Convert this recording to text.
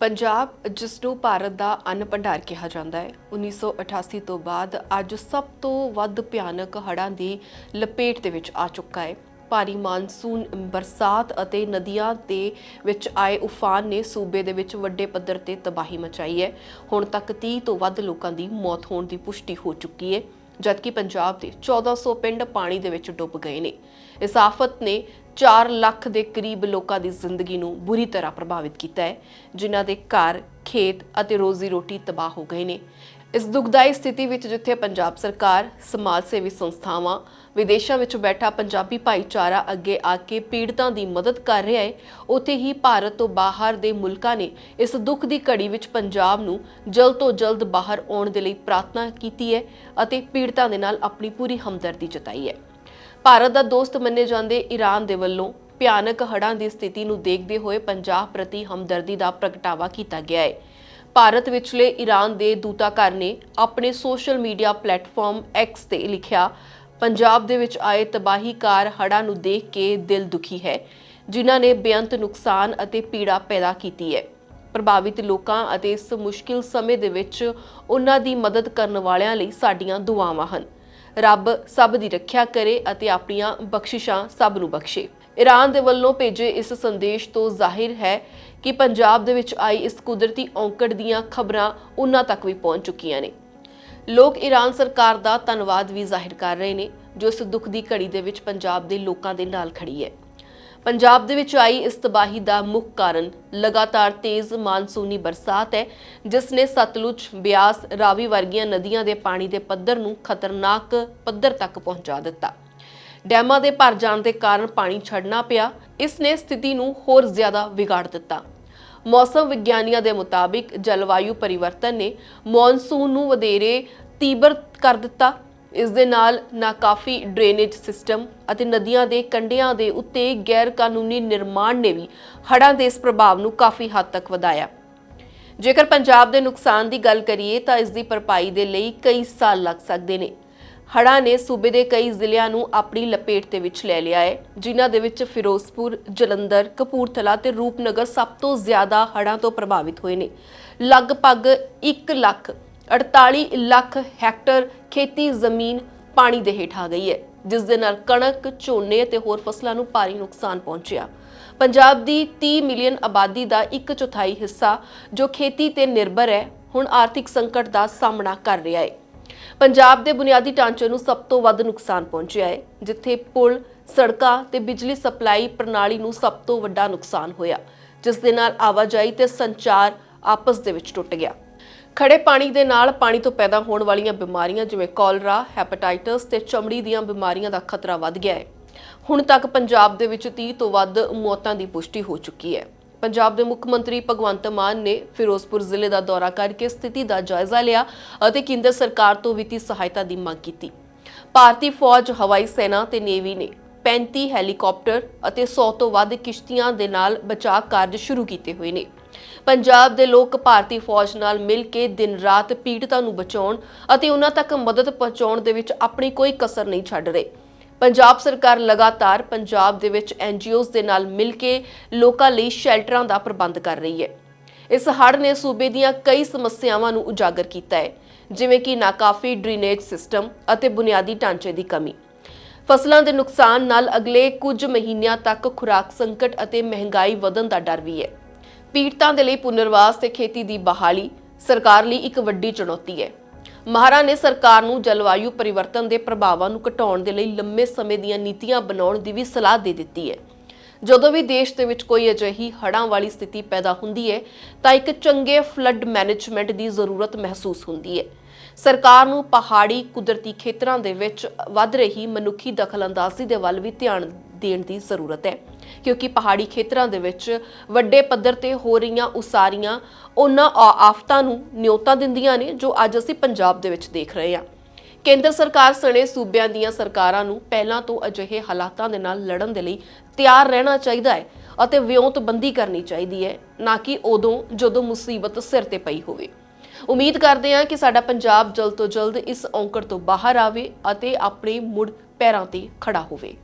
ਪੰਜਾਬ ਜਿਸ ਨੂੰ ਭਾਰਤ ਦਾ ਅੰਨ ਭੰਡਾਰ ਕਿਹਾ ਜਾਂਦਾ ਹੈ। 1988 ਤੋਂ ਬਾਅਦ ਅੱਜ ਸਭ ਤੋਂ ਵੱਧ ਭਿਆਨਕ ਹੜ੍ਹਾਂ ਦੀ ਲਪੇਟ ਦੇ ਵਿੱਚ ਆ ਚੁੱਕਾ ਹੈ। ਭਾਰੀ ਮਾਨਸੂਨ, ਬਰਸਾਤ ਅਤੇ ਨਦੀਆਂ ਦੇ ਵਿੱਚ ਆਏ ਉਫਾਨ ਨੇ ਸੂਬੇ ਦੇ ਵਿੱਚ ਵੱਡੇ ਪੱਧਰ ਤੇ ਤਬਾਹੀ ਮਚਾਈ ਹੈ। ਹੁਣ ਤੱਕ 30 ਤੋਂ ਵੱਧ ਲੋਕਾਂ ਦੀ ਮੌਤ ਹੋਣ ਦੀ ਪੁਸ਼ਟੀ ਹੋ ਚੁੱਕੀ ਹੈ। ਜਦਕਿ ਪੰਜਾਬ ਦੇ 1400 ਪਿੰਡ ਪਾਣੀ ਦੇ ਵਿੱਚ ਡੁੱਬ ਗਏ ਨੇ। ਇਸ ਆਫਤ ਨੇ 4 ਲੱਖ ਦੇ ਕਰੀਬ ਲੋਕਾਂ ਦੀ ਜ਼ਿੰਦਗੀ ਨੂੰ ਬੁਰੀ ਤਰ੍ਹਾਂ ਪ੍ਰਭਾਵਿਤ ਕੀਤਾ ਹੈ, ਜਿਨ੍ਹਾਂ ਦੇ ਘਰ, ਖੇਤ ਅਤੇ ਰੋਜ਼ੀ ਰੋਟੀ ਤਬਾਹ ਹੋ ਗਏ ਨੇ। ਇਸ ਦੁਖਦਾਈ ਸਥਿਤੀ ਵਿੱਚ ਜਿੱਥੇ ਪੰਜਾਬ ਸਰਕਾਰ, ਸਮਾਜ ਸੇਵੀ ਸੰਸਥਾਵਾਂ, ਵਿਦੇਸ਼ਾਂ ਵਿੱਚ ਬੈਠਾ ਪੰਜਾਬੀ ਭਾਈਚਾਰਾ ਅੱਗੇ ਆ ਕੇ ਪੀੜਤਾਂ ਦੀ ਮਦਦ ਕਰ ਰਿਹਾ ਹੈ, ਉੱਥੇ ਹੀ ਭਾਰਤ ਤੋਂ ਬਾਹਰ ਦੇ ਮੁਲਕਾਂ ਨੇ ਇਸ ਦੁੱਖ ਦੀ ਘੜੀ ਵਿੱਚ ਪੰਜਾਬ ਨੂੰ ਜਲਦ ਤੋਂ ਜਲਦ ਬਾਹਰ ਆਉਣ ਦੇ ਲਈ ਪ੍ਰਾਰਥਨਾ ਕੀਤੀ ਹੈ ਅਤੇ ਪੀੜਤਾਂ ਦੇ ਨਾਲ ਆਪਣੀ ਪੂਰੀ ਹਮਦਰਦੀ ਜਤਾਈ ਹੈ। ਭਾਰਤ ਦਾ ਦੋਸਤ ਮੰਨੇ ਜਾਂਦੇ ਈਰਾਨ ਦੇ ਵੱਲੋਂ ਭਿਆਨਕ ਹੜ੍ਹਾਂ ਦੀ ਸਥਿਤੀ ਨੂੰ ਦੇਖਦੇ ਹੋਏ ਪੰਜਾਬ ਪ੍ਰਤੀ ਹਮਦਰਦੀ ਦਾ ਪ੍ਰਗਟਾਵਾ ਕੀਤਾ ਗਿਆ ਹੈ। ਭਾਰਤ ਵਿਚਲੇ ਈਰਾਨ ਦੇ ਦੂਤਾਘਰ ਨੇ ਆਪਣੇ ਸੋਸ਼ਲ ਮੀਡੀਆ ਪਲੇਟਫਾਰਮ ਐਕਸ ਤੇ ਲਿਖਿਆ, ਪੰਜਾਬ ਦੇ ਵਿੱਚ ਆਏ ਤਬਾਹੀਕਾਰ ਹੜ੍ਹਾਂ ਨੂੰ ਦੇਖ ਕੇ ਦਿਲ ਦੁਖੀ ਹੈ, ਜਿਨ੍ਹਾਂ ਨੇ ਬੇਅੰਤ ਨੁਕਸਾਨ ਅਤੇ ਪੀੜਾ ਪੈਦਾ ਕੀਤੀ ਹੈ। ਪ੍ਰਭਾਵਿਤ ਲੋਕਾਂ ਅਤੇ ਇਸ ਮੁਸ਼ਕਿਲ ਸਮੇਂ ਦੇ ਵਿੱਚ ਉਹਨਾਂ ਦੀ ਮਦਦ ਕਰਨ ਵਾਲਿਆਂ ਲਈ ਸਾਡੀਆਂ ਦੁਆਵਾਂ ਹਨ। ਰੱਬ ਸਭ ਦੀ ਰੱਖਿਆ ਕਰੇ ਅਤੇ ਆਪਣੀਆਂ ਬਖਸ਼ਿਸ਼ਾਂ ਸਭ ਨੂੰ ਬਖਸ਼ੇ। ਈਰਾਨ ਦੇ ਵੱਲੋਂ ਭੇਜੇ ਇਸ ਸੰਦੇਸ਼ ਤੋਂ ਜ਼ਾਹਿਰ ਹੈ ਕਿ ਪੰਜਾਬ ਦੇ ਵਿੱਚ ਆਈ ਇਸ ਕੁਦਰਤੀ ਔਂਕੜ ਦੀਆਂ ਖਬਰਾਂ ਉਹਨਾਂ ਤੱਕ ਵੀ ਪਹੁੰਚ ਚੁੱਕੀਆਂ ਨੇ। ਲੋਕ ਈਰਾਨ ਸਰਕਾਰ ਦਾ ਧੰਨਵਾਦ ਵੀ ਜ਼ਾਹਿਰ ਕਰ ਰਹੇ ਨੇ, ਜੋ ਇਸ ਦੁੱਖ ਦੀ ਘੜੀ ਦੇ ਵਿੱਚ ਪੰਜਾਬ ਦੇ ਲੋਕਾਂ ਦੇ ਨਾਲ ਖੜੀ ਹੈ। ਪੰਜਾਬ ਦੇ ਵਿੱਚ ਆਈ ਇਸ ਤਬਾਹੀ ਦਾ ਮੁੱਖ ਕਾਰਨ ਲਗਾਤਾਰ ਤੇਜ਼ ਮਾਨਸੂਨੀ ਬਰਸਾਤ ਹੈ, ਜਿਸ ਨੇ ਸਤਲੁਜ, ਬਿਆਸ, ਰਾਵੀ ਵਰਗੀਆਂ ਨਦੀਆਂ ਦੇ ਪਾਣੀ ਦੇ ਪੱਧਰ ਨੂੰ ਖਤਰਨਾਕ ਪੱਧਰ ਤੱਕ ਪਹੁੰਚਾ ਦਿੱਤਾ। ਡੈਮਾਂ ਦੇ ਭਰ ਜਾਣ ਦੇ ਕਾਰਨ ਪਾਣੀ ਛੱਡਣਾ ਪਿਆ ਇਸ ਨੇ ਸਥਿਤੀ ਨੂੰ ਹੋਰ ਜ਼ਿਆਦਾ ਵਿਗਾੜ ਦਿੱਤਾ। ਮੌਸਮ ਵਿਗਿਆਨੀਆਂ ਦੇ ਮੁਤਾਬਿਕ ਜਲਵਾਯੂ ਪਰਿਵਰਤਨ ਨੇ ਮੌਨਸੂਨ ਨੂੰ ਵਧੇਰੇ ਤੀਬਰ ਕਰ ਦਿੱਤਾ। ਇਸ ਦੇ ਨਾਲ ਨਾਕਾਫੀ ਡਰੇਨੇਜ ਸਿਸਟਮ ਅਤੇ ਨਦੀਆਂ ਦੇ ਕੰਢਿਆਂ ਦੇ ਉੱਤੇ ਗੈਰ ਕਾਨੂੰਨੀ ਨਿਰਮਾਣ ਨੇ ਵੀ ਹੜ੍ਹਾਂ ਦੇ ਇਸ ਪ੍ਰਭਾਵ ਨੂੰ ਕਾਫੀ ਹੱਦ ਤੱਕ ਵਧਾਇਆ। ਜੇਕਰ ਪੰਜਾਬ ਦੇ ਨੁਕਸਾਨ ਦੀ ਗੱਲ ਕਰੀਏ ਤਾਂ ਇਸ ਦੀ ਭਰਪਾਈ ਦੇ ਲਈ ਕਈ ਸਾਲ ਲੱਗ ਸਕਦੇ ਨੇ। ਹੜ੍ਹਾਂ ਨੇ ਸੂਬੇ ਦੇ ਕਈ ਜ਼ਿਲ੍ਹਿਆਂ ਨੂੰ ਆਪਣੀ ਲਪੇਟ ਦੇ ਵਿੱਚ ਲੈ ਲਿਆ ਹੈ, ਜਿਨ੍ਹਾਂ ਦੇ ਵਿੱਚ ਫਿਰੋਜ਼ਪੁਰ, ਜਲੰਧਰ, ਕਪੂਰਥਲਾ ਤੇ ਰੂਪਨਗਰ ਸਭ ਤੋਂ ਜ਼ਿਆਦਾ ਹੜ੍ਹਾਂ ਤੋਂ ਪ੍ਰਭਾਵਿਤ ਹੋਏ ਨੇ। ਲਗਭਗ 1 ਲੱਖ 48 ਲੱਖ ਹੈਕਟਰ ਖੇਤੀ ਜ਼ਮੀਨ ਪਾਣੀ ਦੇ ਹੇਠ ਆ ਗਈ ਹੈ, ਜਿਸ ਦੇ ਨਾਲ ਕਣਕ, ਝੋਨੇ ਅਤੇ ਹੋਰ ਫਸਲਾਂ ਨੂੰ ਭਾਰੀ ਨੁਕਸਾਨ ਪਹੁੰਚਿਆ। ਪੰਜਾਬ ਦੀ 30 ਮਿਲੀਅਨ ਆਬਾਦੀ ਦਾ ਇੱਕ ਚੌਥਾਈ ਹਿੱਸਾ ਜੋ ਖੇਤੀ ਤੇ ਨਿਰਭਰ ਹੈ, ਹੁਣ ਆਰਥਿਕ ਸੰਕਟ ਦਾ ਸਾਹਮਣਾ ਕਰ ਰਿਹਾ ਹੈ। ਪੰਜਾਬ ਦੇ ਬੁਨਿਆਦੀ ਢਾਂਚੇ ਨੂੰ ਸਭ ਤੋਂ ਵੱਧ ਨੁਕਸਾਨ ਪਹੁੰਚਿਆ ਹੈ, ਜਿੱਥੇ ਪੁਲ, ਸੜਕਾਂ ਤੇ ਬਿਜਲੀ ਸਪਲਾਈ ਪ੍ਰਣਾਲੀ ਨੂੰ ਸਭ ਤੋਂ ਵੱਡਾ ਨੁਕਸਾਨ ਹੋਇਆ, ਜਿਸ ਦੇ ਨਾਲ ਆਵਾਜਾਈ ਤੇ ਸੰਚਾਰ ਆਪਸ ਦੇ ਵਿੱਚ ਟੁੱਟ ਗਿਆ। ਖੜੇ ਪਾਣੀ ਦੇ ਨਾਲ ਪਾਣੀ ਤੋਂ ਪੈਦਾ ਹੋਣ ਵਾਲੀਆਂ ਬਿਮਾਰੀਆਂ ਜਿਵੇਂ ਕੋਲਰਾ, ਹੈਪੇਟਾਈਟਸ ਤੇ ਚਮੜੀ ਦੀਆਂ ਬਿਮਾਰੀਆਂ ਦਾ ਖਤਰਾ ਵੱਧ ਗਿਆ ਹੈ। ਹੁਣ ਤੱਕ ਪੰਜਾਬ ਦੇ ਵਿੱਚ 30 ਤੋਂ ਵੱਧ ਮੌਤਾਂ ਦੀ ਪੁਸ਼ਟੀ ਹੋ ਚੁੱਕੀ ਹੈ। ਪੰਜਾਬ ਦੇ ਮੁੱਖ ਮੰਤਰੀ ਭਗਵੰਤ ਮਾਨ ਨੇ ਫਿਰੋਜ਼ਪੁਰ ਜ਼ਿਲ੍ਹੇ ਦਾ ਦੌਰਾ ਕਰਕੇ ਸਥਿਤੀ ਦਾ ਜਾਇਜ਼ਾ ਲਿਆ ਅਤੇ ਕੇਂਦਰ ਸਰਕਾਰ ਤੋਂ ਵਿੱਤੀ ਸਹਾਇਤਾ ਦੀ ਮੰਗ ਕੀਤੀ। ਭਾਰਤੀ ਫੌਜ, ਹਵਾਈ ਸੈਨਾ ਤੇ ਨੇਵੀ ਨੇ 35 ਹੈਲੀਕਾਪਟਰ ਅਤੇ 100 ਤੋਂ ਵੱਧ ਕਿਸ਼ਤੀਆਂ ਦੇ ਨਾਲ ਬਚਾਅ ਕਾਰਜ ਸ਼ੁਰੂ ਕੀਤੇ ਹੋਏ ਨੇ। ਪੰਜਾਬ ਦੇ ਲੋਕ ਭਾਰਤੀ ਫੌਜ ਨਾਲ ਮਿਲ ਕੇ ਦਿਨ ਰਾਤ ਪੀੜਤਾਂ ਨੂੰ ਬਚਾਉਣ ਅਤੇ ਉਹਨਾਂ ਤੱਕ ਮਦਦ ਪਹੁੰਚਾਉਣ ਦੇ ਵਿੱਚ ਆਪਣੀ ਕੋਈ ਕਸਰ ਨਹੀਂ ਛੱਡ ਰਹੇ। ਪੰਜਾਬ ਸਰਕਾਰ ਲਗਾਤਾਰ ਪੰਜਾਬ ਦੇ ਵਿੱਚ ਐਨਜੀਓਜ਼ ਦੇ ਨਾਲ ਮਿਲ ਕੇ ਲੋਕਾਂ ਲਈ ਸ਼ੈਲਟਰਾਂ ਦਾ ਪ੍ਰਬੰਧ ਕਰ ਰਹੀ ਹੈ। ਇਸ ਹੜ੍ਹ ਨੇ ਸੂਬੇ ਦੀਆਂ ਕਈ ਸਮੱਸਿਆਵਾਂ ਨੂੰ ਉਜਾਗਰ ਕੀਤਾ ਹੈ, ਜਿਵੇਂ ਕਿ ਨਾਕਾਫੀ ਡਰੇਨੇਜ ਸਿਸਟਮ ਅਤੇ ਬੁਨਿਆਦੀ ਢਾਂਚੇ ਦੀ ਕਮੀ। ਫਸਲਾਂ ਦੇ ਨੁਕਸਾਨ ਨਾਲ ਅਗਲੇ ਕੁਝ ਮਹੀਨਿਆਂ ਤੱਕ ਖੁਰਾਕ ਸੰਕਟ ਅਤੇ ਮਹਿੰਗਾਈ ਵਧਣ ਦਾ ਡਰ ਵੀ ਹੈ। ਪੀੜਤਾਂ ਦੇ ਲਈ ਪੁਨਰਵਾਸ ਤੇ ਖੇਤੀ ਦੀ ਬਹਾਲੀ ਸਰਕਾਰ ਲਈ ਇੱਕ ਵੱਡੀ ਚੁਣੌਤੀ ਹੈ। ਮਹਾਰਾ ਨੇ ਸਰਕਾਰ ਨੂੰ ਜਲਵਾਯੂ ਪਰਿਵਰਤਨ ਦੇ ਪ੍ਰਭਾਵਾਂ ਨੂੰ ਘਟਾਉਣ ਦੇ ਲਈ ਲੰਮੇ ਸਮੇਂ ਦੀਆਂ ਨੀਤੀਆਂ ਬਣਾਉਣ ਦੀ ਵੀ ਸਲਾਹ ਦੇ ਦਿੱਤੀ ਹੈ। ਜਦੋਂ ਵੀ ਦੇਸ਼ ਦੇ ਵਿੱਚ ਕੋਈ ਅਜਿਹੀ ਹੜ੍ਹਾਂ ਵਾਲੀ ਸਥਿਤੀ ਪੈਦਾ ਹੁੰਦੀ ਹੈ, ਤਾਂ ਇੱਕ ਚੰਗੇ ਫਲੱਡ ਮੈਨੇਜਮੈਂਟ ਦੀ ਜ਼ਰੂਰਤ ਮਹਿਸੂਸ ਹੁੰਦੀ ਹੈ। ਸਰਕਾਰ ਨੂੰ ਪਹਾੜੀ ਕੁਦਰਤੀ ਖੇਤਰਾਂ ਦੇ ਵਿੱਚ ਵੱਧ ਰਹੀ ਮਨੁੱਖੀ ਦਖਲਅੰਦਾਜ਼ੀ ਦੇ ਵੱਲ ਵੀ ਧਿਆਨ ਦੇਣ ਦੀ ਜ਼ਰੂਰਤ ਹੈ। ਕਿਉਂਕਿ ਪਹਾੜੀ ਖੇਤਰਾਂ ਦੇ ਵਿੱਚ ਵੱਡੇ ਪੱਧਰ ਤੇ ਹੋ ਰਹੀਆਂ ਉਸਾਰੀਆਂ ਉਹਨਾਂ ਆ- ਆਫਤਾਂ ਨੂੰ ਨਿਯੋਤਾ ਦਿੰਦੀਆਂ ਨੇ, ਜੋ ਅੱਜ ਅਸੀਂ ਪੰਜਾਬ ਦੇ ਵਿੱਚ ਦੇਖ ਰਹੇ ਹਾਂ। ਕੇਂਦਰ ਸਰਕਾਰ ਸਣੇ ਸੂਬਿਆਂ ਦੀਆਂ ਸਰਕਾਰਾਂ ਨੂੰ ਪਹਿਲਾਂ ਤੋਂ ਅਜਿਹੇ ਹਾਲਾਤਾਂ ਦੇ ਨਾਲ ਲੜਨ ਦੇ ਲਈ ਤਿਆਰ ਰਹਿਣਾ ਚਾਹੀਦਾ ਹੈ ਅਤੇ ਵਿਉਂਤਬੰਦੀ ਕਰਨੀ ਚਾਹੀਦੀ ਹੈ, ਨਾ ਕਿ ਉਦੋਂ ਜਦੋਂ ਮੁਸੀਬਤ ਸਿਰ ਤੇ ਪਈ ਹੋਵੇ। ਉਮੀਦ ਕਰਦੇ ਹਾਂ ਕਿ ਸਾਡਾ ਪੰਜਾਬ ਜਲਦ ਤੋਂ ਜਲਦ ਇਸ ਔਂਕੜ ਤੋਂ ਬਾਹਰ ਆਵੇ ਅਤੇ ਆਪਣੇ ਮੁੜ ਪੈਰਾਂ ਤੇ ਖੜਾ ਹੋਵੇ।